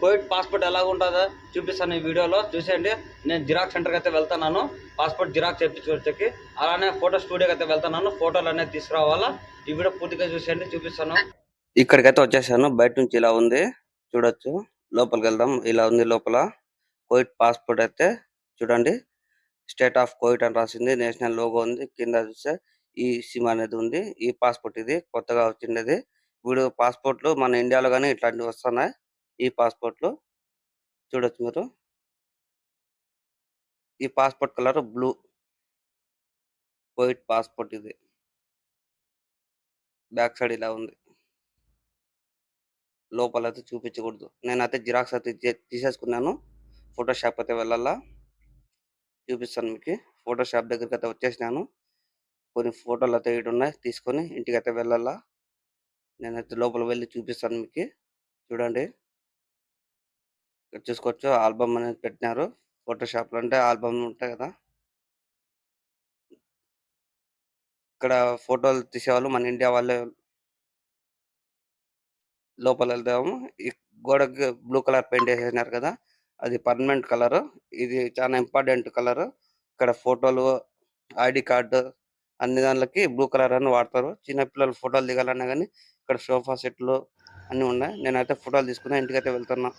Covid passport ఎలా ఉంటుందో చూపిస్తాను ఈ వీడియోలో. చూసేయండి. నేను జిరాక్స్ సెంటర్కి అయితే వెళ్తున్నాను. పాస్పోర్ట్ జిరాక్స్ చేయించుకోవచ్చుకి అలానే ఫోటో స్టూడియోకి అయితే వెళ్తున్నాను. ఫోటోలు అనేది తీసుకురావాలా? ఈ వీడియో పూర్తిగా చూసేయండి. చూపిస్తాను. ఇక్కడికైతే వచ్చేసాను. బయట నుంచి ఇలా ఉంది. చూడొచ్చు. లోపలికి వెళ్దాం. ఇలా ఉంది లోపల. కోవిడ్ పాస్పోర్ట్ అయితే చూడండి. స్టేట్ ఆఫ్ కోవిడ్ అని రాసింది. నేషనల్ లోగో ఉంది. కింద చూస్తే ఈ సిమ్ అనేది ఉంది. ఈ పాస్పోర్ట్ ఇది. కొత్తగా వచ్చిండేది ఇప్పుడు పాస్పోర్ట్లు మన ఇండియాలో కానీ ఇట్లాంటివి వస్తున్నాయి. ఈ పాస్పోర్ట్లో చూడొచ్చు మీరు. ఈ passport colour blue. White passport ఇది. బ్యాక్ సైడ్ ఇలా ఉంది. లోపల అయితే చూపించకూడదు. నేనైతే జిరాక్స్ అయితే తీసేసుకున్నాను. ఫోటోషాప్ అయితే వెళ్ళాలా? చూపిస్తాను మీకు. ఫోటోషాప్ దగ్గరికి అయితే వచ్చేసినాను. కొన్ని ఫోటోలు అయితే ఇటు ఉన్నాయి. తీసుకొని ఇంటికి అయితే వెళ్ళాలా? నేనైతే లోపల వెళ్ళి చూపిస్తాను మీకు. చూడండి. ఇక్కడ చూసుకోవచ్చు. ఆల్బమ్ అనేది పెట్టినారు. ఫోటో షాప్ అంటే ఆల్బమ్ ఉంటాయి కదా. ఇక్కడ ఫోటోలు తీసేవాళ్ళు మన ఇండియా వాళ్ళే. లోపల వెళ్తాము. ఈ గోడకి బ్లూ కలర్ పెయింట్ వేసేసినారు కదా. అది పర్మనెంట్ కలర్. ఇది చాలా ఇంపార్టెంట్ కలర్. ఇక్కడ ఫోటోలు ఐడి కార్డు అన్ని దానికి బ్లూ కలర్ అని వాడతారు. చిన్న పిల్లలు ఫోటోలు దిగాలన్నా కానీ ఇక్కడ సోఫా సెట్లు అన్ని ఉన్నాయి. నేనైతే ఫోటోలు తీసుకున్నా ఇంటికైతే వెళ్తున్నా.